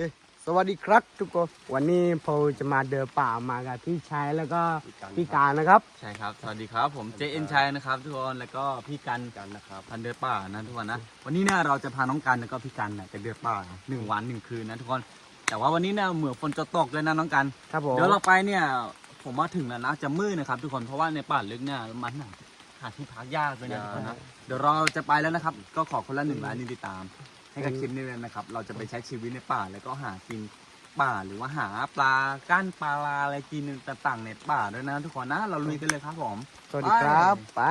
เคสวัสดีครับทุกคน วันนี้เราจะมาเดินป่ามากับพี่ชายแล้วก็พี่การนะครับ ใช่ครับ สวัสดีครับ ผมเจเอ็นชัยนะครับ ทุกคน แล้วก็พี่กันกันนะครับพันเดือป่านะทุกคนนะ วันนี้เนี่ยเราจะพาน้องกันแล้วก็พี่กันเนี่ยไปเดือป่าหนึ่งวันหนึ่งคืนนะทุกคน แต่ว่าวันนี้เนี่ยเหมือนฝนจะตกเลยนะน้องกัน ครับผม เดี๋ยวเราไปเนี่ยผมมาถึงแล้วนะจะมืดนะครับ ทุกคน เพราะว่าในป่าลึกเนี่ยมันหาหาที่พักยากเลยนะทุกคนนะ เดี๋ยวเราจะไปแล้วนะครับ ก็ขอคนละหนึ่งไลน์นี่ติดตาม ให้กับคลิปนี้เลยนะครับ เราจะไปใช้ชีวิตในป่าแล้วก็หากินป่าหรือว่าหาปลาก้านปลาอะไรกินต่างๆในป่าด้วยนะทุกคนนะ เราลุยกันเลยครับผม สวัสดีครับ ไป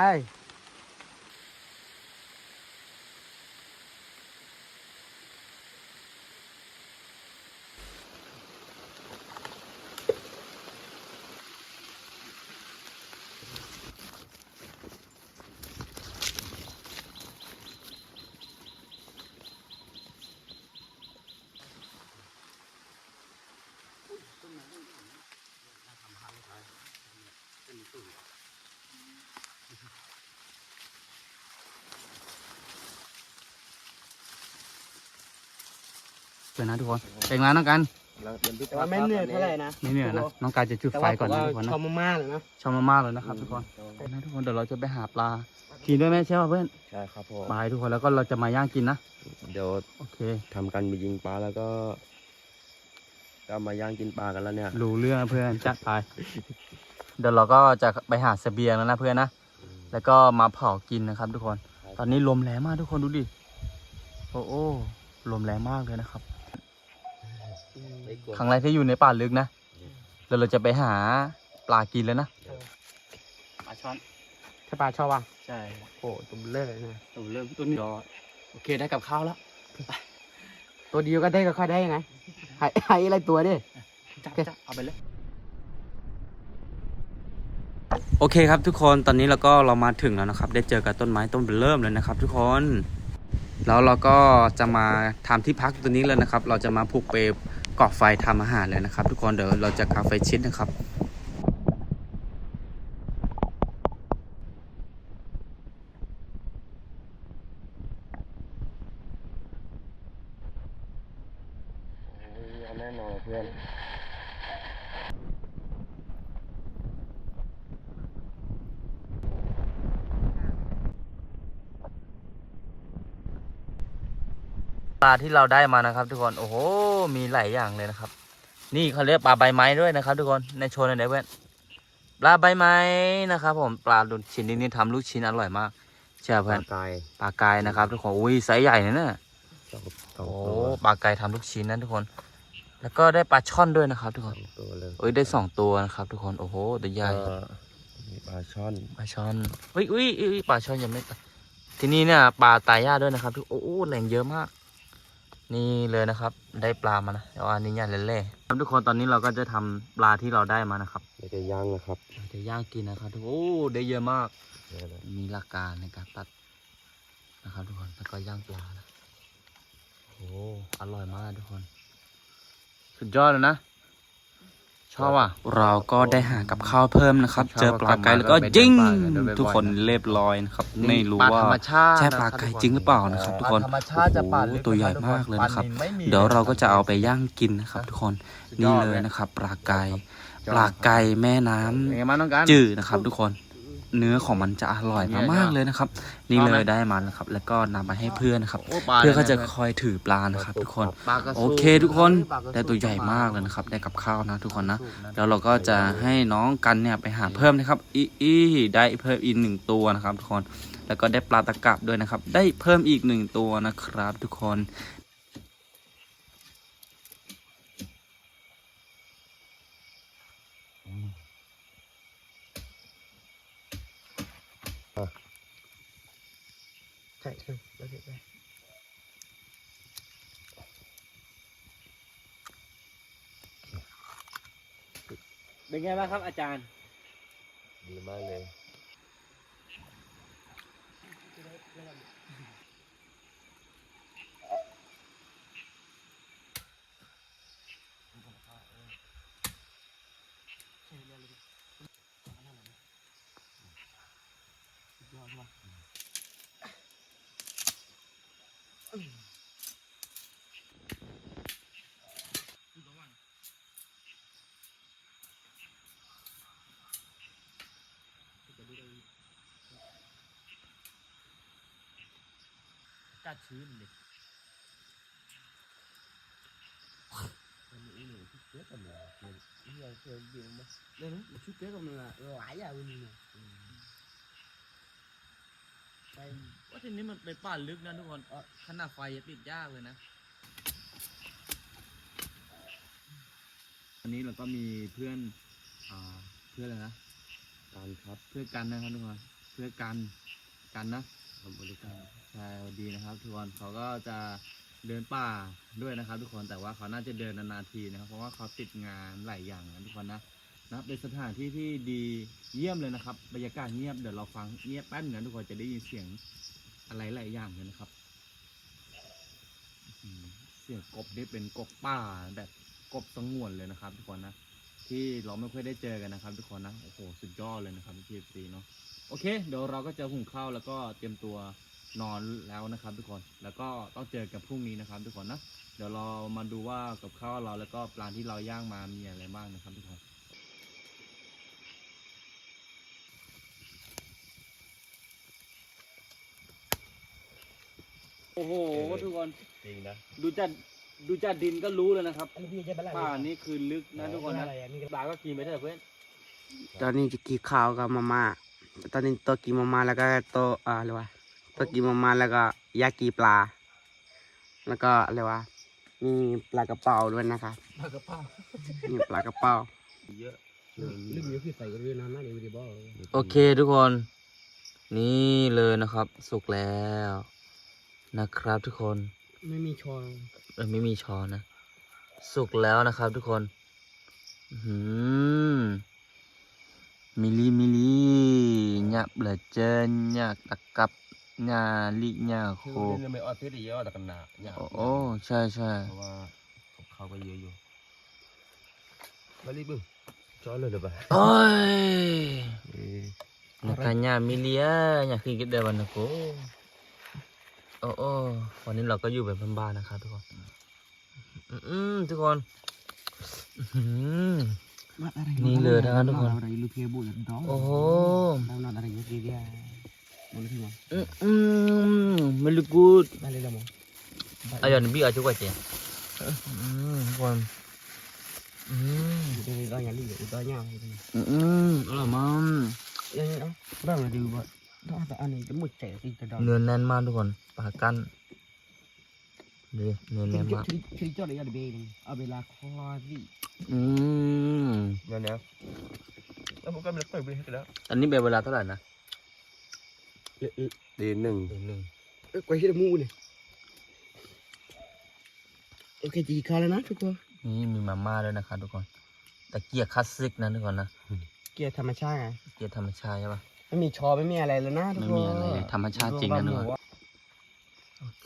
เดี๋ยวนะทุกคนเป็นไงน้องกันแต่ว่าไม่เหนื่อยเท่าไหร่นะไม่เหนื่อยนะน้องการจะจุดแต่ไฟว่าก่อนผมนะว่าทุกคนชนะอบมากๆเลยนะชอบมากๆเลยนะครับทุกคนนะทุกคนเดี๋ยวเราจะไปหาปลากินด้วยไหมใช่ป่ะเพื่อนใช่ครับผมไปทุกคนแล้วก็เราจะมาย่างกินนะเดี๋ยวโอเคทำการไปยิงปลาแล้วก็ก็มาย่างกินปลากันแล้วเนี่ยรู้เรื่องเพื่อนจัดไปเดี๋ยวเราก็จะไปหาเสบียงแล้วนะเพื่อนนะแล้วก็มาเผากินนะครับ ทุกคน ตอนนี้ลมแรงมากทุกคนดูดิโอ้โอ้ลมแรงมากเลยนะครับ ครั้งแรกที่อยู่ในป่าลึกนะเดี๋ยวเราจะไปหาปลากินแล้วนะปลาช่อนถ้าปลาชอบอะใช่โอ้ตุ้มเล่เลยนะตัวเริ่มตัวนี้โอเคได้กับข้าวแล้ว ตัวเดียวก็ได้ก็ค่อยได้ยังไงให้ให้อะไรตัวดิจับจับเอาไปเลยโอเคครับทุกคนตอนนี้เราก็เรามาถึงแล้วนะครับ ได้เจอกับต้นไม้ต้นเบอร์เริ่มเลยนะครับ ทุกคน แล้วเราก็จะมาทำที่พักตัวนี้เลยนะครับ เราจะมาผูกเปล ก่อไฟทำอาหารเลยนะครับ ทุกคนเดี๋ยวเราจะกาไฟชิดนะครับแน่นอนเพื่อน ปลาที่เราได้มานะครับ ทุกคนโอ้โหมีหลายอย่างเลยนะครับ นี่เขาเรียกปลาใบไม้ด้วยนะครับ ทุกคนในโชว์หนอยได้เพื่อนปลาใบไม้นะครับ ผมปลาลูกชิ้นนี้ทำลูกชิ้นอร่อยมากใช่ไหมปเพื่อลานกายปลากายนะครับ ทุกคนอุ้ยไซส์ใหญ่นะเนี่ยสองสองโอ้ตัวปลากายทำลูกชิ้นนะทุกคน แล้วก็ได้ปลาช่อนด้วยนะครับ ทุกสคอนงตัวเลยเอ้ยได้สองตัวนะครับ ทุกคนโอ้โหตัวใหญ่ก็มีปลาช่อนปลาช่อนอุ้ยอุ้ยอุ้ยปลาช่อนยังไม่ตายที่นี่เนี่ยปลาตายยากด้วยนะครับ ทุกโอ้โหแหล่งเยอะมาก นี่เลยนะครับ ได้ปลามานะแต่ว่าอันนี้ใหญ่เล่ๆครับทุกคนตอนนี้เราก็จะทำปลาที่เราได้มานะครับเดี๋ยวจะย่างนะครับเราจะย่างกินนะครับทุกคนโอ้ได้เยอะมากเนี่ยนะมีหลักการในการตัดนะครับทุกคนแล้วก็ย่างปลานะโอ้อร่อยมากทุกคน สุดยอดเลยนะ ชอบอะ เราก็ได้หากับข้าวเพิ่มนะครับ เจอปลาไก่แล้วก็ยิงทุกคนเรียบร้อยนะครับ ไม่รู้ว่าใช่ปลาไก่จริงหรือเปล่านะครับ ทุกคนธรรมชาติจะปลาโอ้โหตัวใหญ่มากเลยนะครับ เดี๋ยวเราก็จะเอาไปย่างกินนะครับ ทุกคนนี่เลยนะครับ ปลาไก่ปลาไก่แม่น้ำเป็นไงบ้างน้องกันจืดนะครับ ทุกคน เนื้อของมันจะอร่อยมากๆเลยนะครับ นี่เลยได้มาแล้วครับ แล้วก็นำไปให้เพื่อนนะครับเพื่อนก็จะคอยถือปลานะครับ ทุกคน ปลากระโอสู้เคทุกคนปลากระสู้ได้ตัวใหญ่มากเลยนะครับ ได้กับข้าวนะทุกคนนะ แล้วเราก็จะให้น้องกันเนี่ยไปหาเพิ่มนะครับอีอีได้เพิ่มอีกหนึ่งตัวนะครับ ทุกคน แล้วก็ได้ปลาตะกับด้วยนะครับ ได้เพิ่มอีกหนึ่งตัวนะครับ ทุกคน ใช่ใช่ได้ได้ได้เป็นไงบ้างครับอาจารย์ ดีมากเลยากาศชื้นดิ đây nó chút kế của mình là lãi à bên này ว่าทีนี้มันเป็นป่าลึกนะทุกคนขนาดไฟยังติดยากเลยนะอันนี้เราก็มีเพื่อนอ่าเพื่อนอะไรนะการครับเพื่อนกันนะครับทุกคนเพื่อนกันกันนะ ทำบริการใช่ดีนะครับ ทุกคนเขาก็จะเดินป่าด้วยนะครับ ทุกคนแต่ว่าเขาน่าจะเดินนานๆทีนะครับ เพราะว่าเขาติดงานหลายอย่างนะทุกคนนะนะเป็นสถานที่ที่ดีเยี่ยมเลยนะครับ บรรยากาศเงียบเดี๋ยวเราฟังเงียบแป๊บนึงนะทุกคนจะได้ยินเสียงอะไรหลายอย่างเลยนะครับอื้อหือเสียงกบนี่เป็นกบป่าแบบกบสงวนเลยนะครับ ทุกคนนะที่เราไม่ค่อยได้เจอกันนะครับ ทุกคนนะโอ้โหสุดยอดเลยนะครับทีซีเนาะ โอเค เดี๋ยวเราก็จะหุงข้าวแล้วก็เตรียมตัวนอนแล้วนะครับ ทุกคน แล้วก็ต้องเจอกับพรุ่งนี้นะครับ ทุกคนนะ เดี๋ยวเรามาดูว่ากับข้าวเราแล้วก็ปลาที่เราย่างมามีอะไรบ้างนะครับ ทุกคนโอ้โหทุกคนจริงนะดูจากดูจากดินก็รู้เลยนะครับ anh đi chơi bắn ป่านี้คือลึกนะทุกคนนะปลาก็กินไม่ได้เพื่อนตอนนี้จะกินข้าวกับมาม่า ตอนนี้ตัวกินมาม่าแล้วก็ตัวอ่าอะไรวะตัวกินมาม่าแล้วก็ยากีปลา แล้วก็อะไรวะมีปลากระเป๋าด้วยนะครับปลากระป๋ามีปลากระเป๋าเยอะลืมอยู่ที่ใส่กันด้วยนะน่าดีดีบ่โอเคทุกคน นี่เลยนะครับ สุกแล้วนะครับทุกคน ไม่มีช้อนเออไม่มีช้อนนะ สุกแล้วนะครับทุกคน อื้อ หืมมิลีมิลีหยับเหลือเจนหยักตะกับหยาลิหยาโคคือเล่นไม่ออดเทสดีเยอะแต่กันหนาเนี่ยโอ้โอ้ใช่ใช่เพราะว่าเขาก็เยอะอยู่มาลีบึ้งจอเลยหรือเปล่าโอ้ย nakanya milia nya kikit dah mana ko โอ้โอ้วันนี้เราก็อยู่แบบบ้านๆนะครับทุกคน อืมๆทุกคน อื้อหือ นี่เลยนะครับทุกคนอะไรลูกเพียบุตรดองโอ้โหเรานอนอะไรอยู่ที่เดียวมันที่มั้งอืมอืมไม่รู้กูดได้เลยละมั้ง ayo nabi aja gua aja อืมทุกคนอืม itu banyak lihat itu banyak อืมอร่อยมาก ya ya đó là điều vậy đó là anh ấy cái một trẻ thì từ đầu เนื้อแน่นมากทุกคนปลากั้น ดูดิเนื้อแน่น chơi มาก chơi chơi cho đấy là bê này ở bên là kho gì อืมนั่นเนี่ยแล้วผมก็ไม่ได้เปิดไปให้กันแล้วอันนี้เป็นเวลาเท่าไหร่นะดีหนึ่งเดือนหนึ่ง quay cái mu này ok chị kho lên nó chút thôi นี่มีมาม่าด้วยนะครับทุกคนตะเกียบคลาสสิกนะทุกคนนะ kia thầm cha à ตะเกียบธรรมชาติใช่ปะไม่มีชอไม่มีอะไรเลยนะทุกไม่คนมีอะไรเลยธรรมชาติจริงนะทุกคนโอ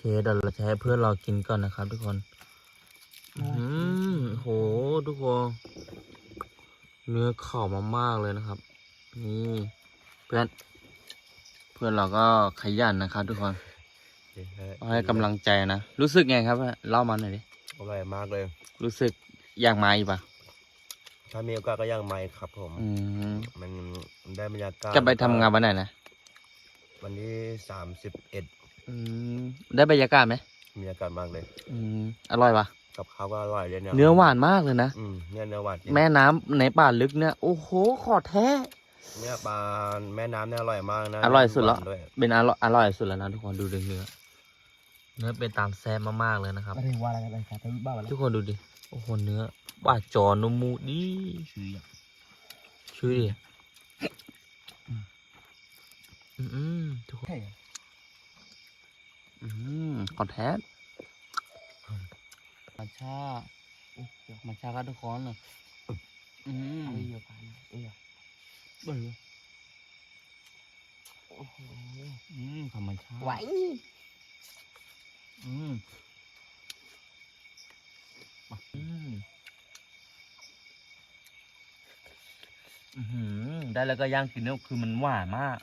เคเดี๋ยวเราจะให้เพื่อนเรากินก่อนนะครับ ทุกคน อืมโห ทุกคน เนื้อเข่ามามากเลยนะครับ นี่เพื่อน เพื่อนเราก็ขยันนะครับ ทุกคนก็ให้กำลังใจนะ รู้สึกไงครับ เล่ามาหน่อยดิอร่อยมากเลย รู้สึกอยากมาอีกปะถ้ามีโอกาสก็ย่างไม้ครับผมอืมมันได้บรรยากาศ จะไปทำงานวันไหนนะ วันที่สามสิบเอ็ด อืมได้บรรยากาศไหมบรรยากาศมากเลยอืมอร่อยปะกับข้าวก็อร่อยเลยเนี่ยเนื้อหวานมากเลยนะอืมเนี่ยเนื้อหวานจริงแม่น้ำในป่าลึกเนี่ยโอ้โหขอแท้ เนี่ยปลาแม่น้ำเนี่ยอร่อยมากนะอร่อยสุดแล้วหานด้วยเป็นอร่อยอร่อยสุดแล้วนะทุกคนดูดิเนื้อเนื้อเป็นตามแซ่บมากๆเลยนะครับ อะไรวะอะไรอะไรครับที่บ้าอะไรทุกคนดูดิโอ้โหเนื้อว่าจอนุมูดีชื่ออย่างช่วยดิอืมอืมทุกคน ใช่อื มขอแท้มาชามาชาครับทุกคนเลยอืมเอาเยอะไปเออเบื่อโอ้โหอืมธรรมชาติไหวอืมอืมอือหือได้แล้วก็ย่างกินเนี่ยคือมันหวานมาก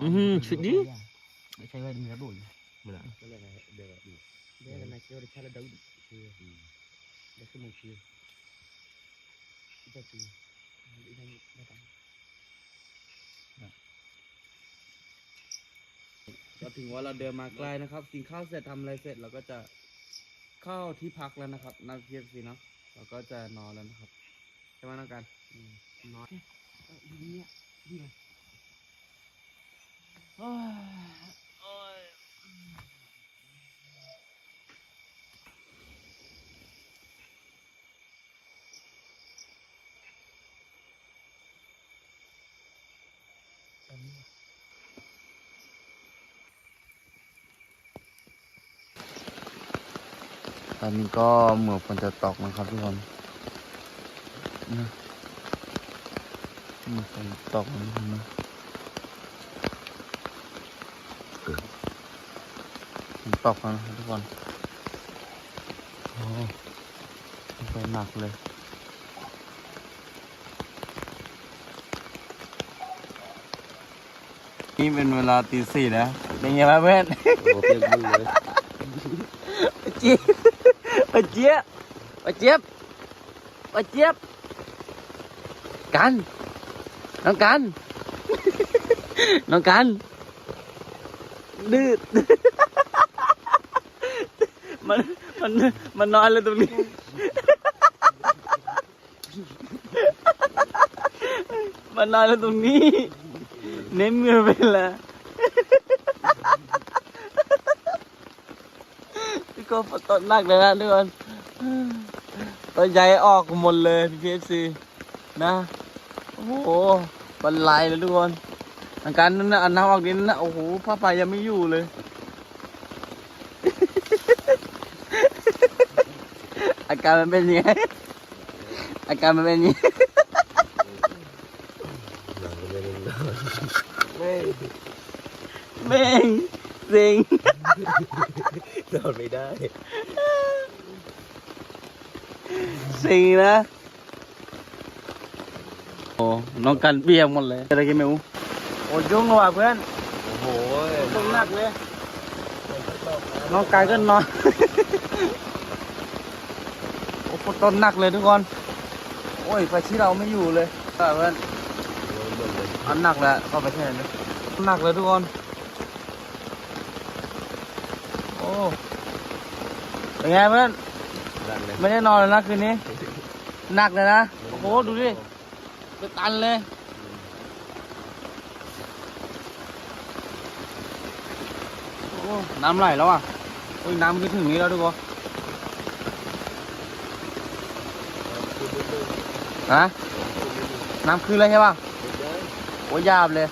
อื้อหือชุดนี้ อะก็เลยเดี๋ยวดูเดี๋ยวนะเชื่อได้แค่ละดุยเชื่อเดี๋ยวขึ้นมาเชื่อจะจีอีกนิดได้ไหมก็ถึงว่าเราเดินมาไกลนะครับกินข้าวเสร็จทำอะไรเสร็จเราก็จะเข้าที่พักแล้วนะครับนักเรียนสิเนาะเราก็จะนอนแล้วนะครับใช่ไหมน้องกันนอนเนี่ยเนี่ยโอ้ยโอ้ยต อนนี้ก็เหมือนฝนจะตกนะครับทุกคนนะเหมือนฝนตกนะครับนะฝนตกแล้วนะครับทุกคนโอ้ไปหนักเลยนี่เป็นเวลาตีสี่นะเป็นไงบ้างเพื่อนโอ้เปียกมือเลยเจี๊ยบปะ เจี๊ยบปเจี๊ยบปเจี๊ยบกันน้องกันน้องกันดื้อมันมันมันนอนเลยตรงนี้มันนอนเลยตรงนี้เน้นมือไปละ พี่ ก็ฝนตกหนักเลยนะทุกคนตัวใหญ่ออกหมดเลยพี่พีเอฟซีนะโอ้โหบรรลัยเลยทุกคนอาการนั้นนะอันน้ำออกดินนะโอ้โหผ้าป่ายังไม่อยู่เลยอาการมันเป็นยังไงอาการมันเป็นยังไงหนังก็ไม่ได้นอนแม่ง เซ็งนอนไม่ได้เซ็งนะ โอ้น้องกันเปียกหมดเลยอะไรกันไม่รู้โอ้ยุ่งเลยว่ะเพื่อน โอ้โหตกหนักเลยน้องกายก็นอน โอ้โหต้นหนักเลยทุกคน โอ้ยไปที่เราไม่อยู่เลยเออเพื่อนอันหนักแล้วก็ไปที่ไหนเลยหนักเลยทุกคน โอ้เป็นไงเพื่อนดันเลยไม่ได้นอนเลยนะคืนนี้ หนักเลยนะ โอ้โห ดูดิไปตันเลย โอ้น้ำไหลแล้วอะโอ้ยน้ำคือถึงนี้แล้วทุกคนฮะน้ำคืนเลยใช่ป่ะโอ้ยยาบเลย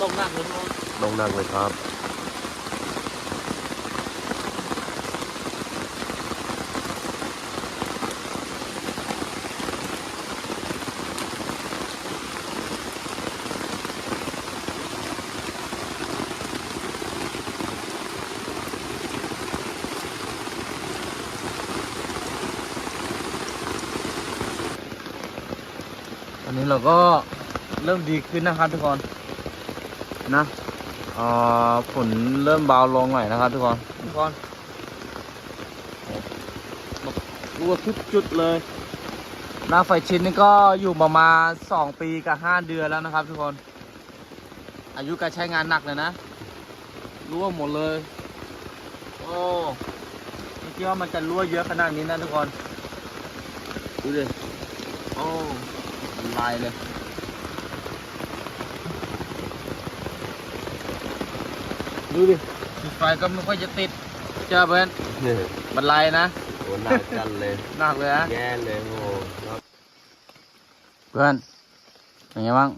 ตกหนักเลยทุกคนลงนั่งเลยครับ ก็เริ่มดีขึ้นนะครับทุกคนนะเอ่อฝนเริ่มเบาลงหน่อยนะครับทุกคนทุกคนรู้ว่าทุกจุดเลยหน้าไฟชิ้นนี่ก็อยู่ประมาณสองปีกับห้าเดือนแล้วนะครับ ทุกคน อายุการใช้งานหนักเลยนะรั่วหมดเลย โอ้ไม่คิดว่ามันจะรั่วเยอะขนาดนี้นะทุกคน ดูดิโอ้มัน ลายเลยดูดิไฟก็ไม่ค่อยจะติดเจอเพื่อนเนี่ยมันลายนะโอ้หนักกันเลยหนักเลยนะแย่เลยโอ้โหครับเพื่อนเป็นไงบ้าง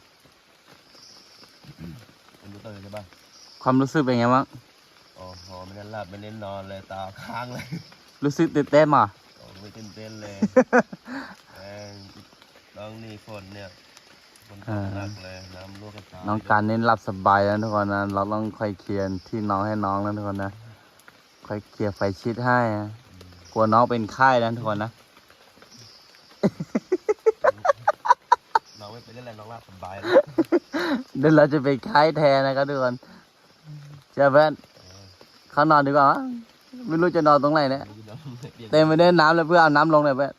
คุณรู้ตัวเลยใช่ปะความรู้สึกเป็นไงบ้างโอ้โหไม่ได้หลับไม่ได้นอนเลยตาค้างเลย รู้สึกตื่นเต้นมั้ยโอ้ไม่ตื่นเต้นเลยแม่ง น้องนี่ฝนเนี่ยฝนตกหนักเลยน้ำรั่วกระจายน้องการเน้นหลับสบายนะทุกคนนะเราต้องคอยเคลียร์ที่น้องให้น้องนะทุกคนนะคอยเคลียร์ไฟชิดให้นะกลัวน้องเป็นไข้นะทุกคนนะน้องไม่เป็นอะไรน้องหลับสบายเลยเดี๋ยวเราจะไปไข้แทนนะครับทุกคนเจ้าเพื่อนเออข้างนอนดีกว่าไม่รู้จะนอนตรงไหนเนี่ยเต็มไปด้วยน้ำเลยเพื่อเอาน้ำลงเลยเพื่อน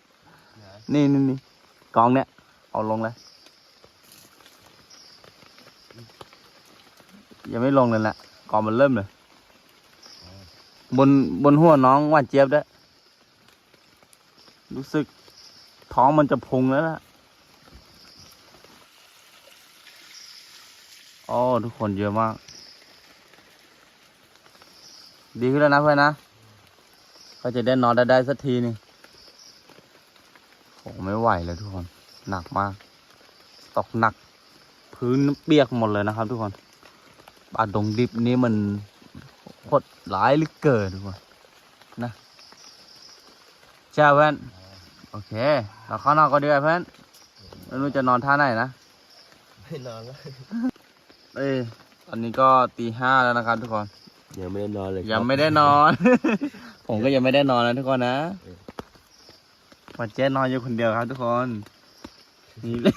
นี่นี่นี่ กองเนี่ยเอาลงเลยยังไม่ลงเลยแหละกองมันเริ่มเลย บนบนหัวน้องหวานเจี๊ยบด้วยรู้สึกท้องมันจะพุงแล้วล่ะโอ้ทุกคนเยอะมาก ดีขึ้นแล้วนะเพื่อนนะ ก็จะได้นอนได้ได้สักทีนึง ไม่ไหวเลยทุกคน หนักมาก ตกหนัก พื้นเปียกหมดเลยนะครับ ทุกคนป่าดงดิบนี้มันโคตรร้ายเหลึกเกินทุกคนนะใช่เพื่อนโอเค เราเข้านอนก็ดีกว่าเพื่อนไม่รู้จะนอนท่าไหนนะไม่นอนแล้วเอ้ยตอนนี้ก็ตีห้าแล้วนะครับ ทุกคนยังไม่ได้นอนเลยยังไม่ได้นอน ผมก็ยังไม่ได้นอนนะทุกคนนะ วันเจ๊นอนอยู่คนเดียวครับทุกคนนี่เลย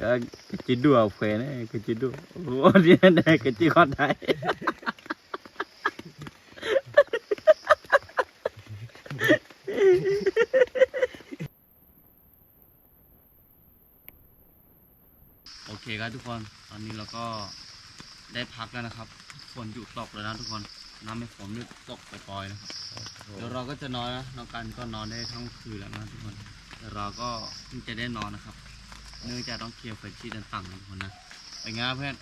ก็กระจิดดูเอาเฟนกระจิดดูโอ้โหเรียได้กระจิคอนไทยโอเคครับทุกคน ตอนนี้เราก็ได้พักแล้วนะครับ ฝนหยุดตกแล้วนะทุกคน น้ำไม่ฝนหยุดตกปล่อยๆนะครับเดี๋ยวเราก็จะนอนนะน้องกันก็นอนได้ทั้งคืนแล้วนะทุกคนแต่เราก็เพิ่งจะได้นอนนะครับ เนื่องจากต้องเคลียร์เฟรนชี่ต่างๆนะทุกคนนะเป็นไงครับเพื่อน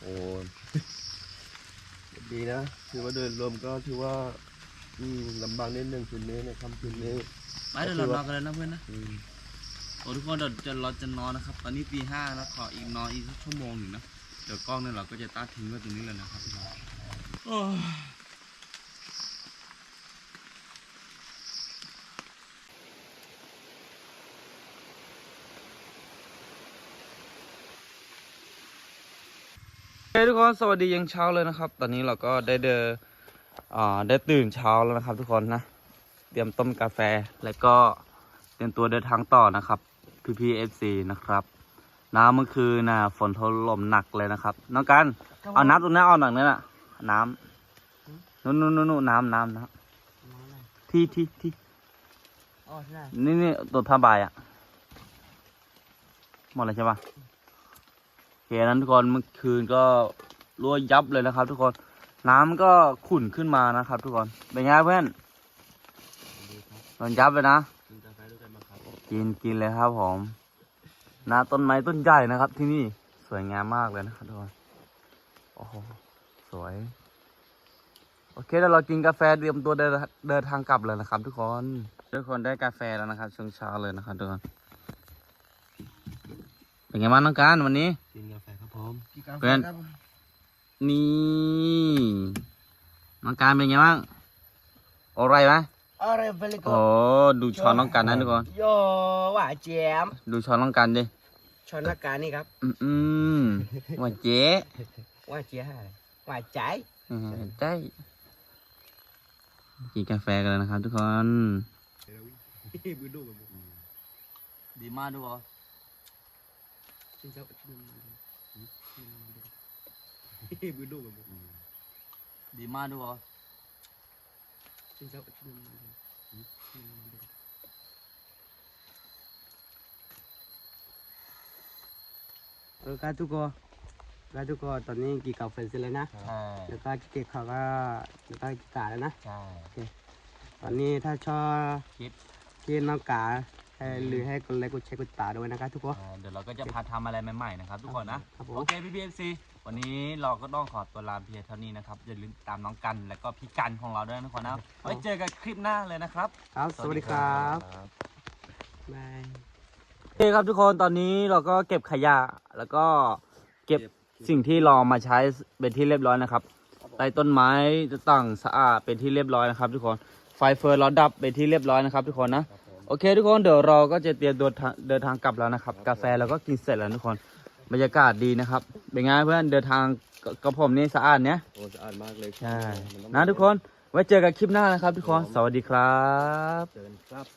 โอ้ดีนะถือว่าโดยรวมก็ถือว่าอืมลำบากนิดนึงคืนนี้ในค่ำคืนนี้ ไปเดี๋ยวเรานอนกันเลยนะเพื่อนนะอืมโอ้ทุกคนเดี๋ยวจะเราจะนอนนะครับ ตอนนี้ตีห้าแล้วขออีกนอนอีกสักชั่วโมงหนึ่งนะเดี๋ยวกล้องเนี่ยเราก็จะตัดทิ้งไว้ตรงนี้เลยนะครับ ทุกคนโอ้ยทุกคนสวัสดียังเช้าเลยนะครับ ตอนนี้เราก็ได้เดินอ่าได้ตื่นเช้าแล้วนะครับ ทุกคนนะ เตรียมต้มกาแฟแล้วก็เตรียมตัวเดินทางต่อนะครับพีพีเอฟซีนะครับ น้ำเมื่อคืนน่ะฝนถล่มหนักเลยนะครับ น้องกัน เอาน้ำตรงนั้นเอาหนักนั่นน่ะ น้ำนู่นนู่นนู่นนู่นน้ำน้ำน้ำที่ที่ที่อ๋อใช่นี่นี่ตัวผ้าใบอะหมดเลยใช่ปะโอเคนั้นทุกคนเมื่อคืนก็รั่วยับเลยนะครับ ทุกคน น้ำก็ขุ่นขึ้นมานะครับ ทุกคนเป็นไงเพื่อนดีครับโดนยับเลยนะกินกาแฟด้วยกันมาครับกินกินเลยครับผมนาต้นไม้ต้นใหญ่นะครับ ที่นี่สวยงามมากเลยนะครับทุกคนโอ้โห สวย โอเคแล้วเรากินกาแฟเตรียมตัวเดินเดินทางกลับเลยนะครับ ทุกคนทุกคนได้กาแฟแล้วนะครับช่วงเช้าเลยนะครับทุกคนเป็นไงบ้างน้องการวันนี้กินกาแฟครับผมเพื่อนนี่น้องการเป็นไงบ้างโอไรไหมอะไรเฟลิโกโอ้ดูช้อนน้องกันนะทุกคนโยหว่าแจมดูช้อนน้องกันดิชอนละการนี่ครับอืมอืมว่าเจ๊ว่าเจ๊อะไร ว่าใจอืมใช่กินกาแฟกันแล้วนะครับทุกคนมือดูกับผมดีมากทุกคนชินเจ้าชินมือดูกับผมดีมากทุกคนชินเจ้าชินเออการทุกคน การทุกคนตอนนี้กี่กาแฟเสร็จแล้วนะ ใช่แล้วก็เก็บเขาก็แล้วก็กี่กาแล้วนะ ใช่ตอนนี้ถ้าชอบคลิปที่น้องกาให้หรือให้กดไลค์กดแชร์กดติดตามด้วยนะครับทุกคน อ่าเดี๋ยวเราก็จะพาทำอะไรใหม่ๆนะครับทุกคนนะครับผม โอเคพี่พีเอฟซีวันนี้เราก็ต้องขอตัวลาเพียงเท่านี้นะครับอย่าลืมตามน้องกันแล้วก็พี่กันของเราด้วยนะทุกคนนะไว้เจอกันคลิปหน้าเลยนะครับ ครับ สวัสดีครับบาย โอเคครับทุกคนตอนนี้เราก็เก็บขยะแล้วก็เก็บ สิ่งที่เรามาใช้เป็นที่เรียบร้อยนะครับใต้ต้นไม้ต่างๆสะอาดเป็นที่เรียบร้อยนะครับ ทุกคนไฟเฟอร์เราดับเป็นที่เรียบร้อยนะครับ ทุกคนนะโอเค ทุกคนเดี๋ยวเราก็จะเตรียมเดินทางเดินทางกลับแล้วนะครับ กาแฟเราก็กินเสร็จแล้วทุกคนบรรยากาศดีนะครับเป็นไงเพื่อนเดินทางกับกับผมนี่สะอาดเนี้ยโอ้สะอาดมากเลยใช่มัต้องนะทุกคนไว้เจอกันคลิปหน้านะครับ ทุกคนสวัสดีครับเจอกันครับ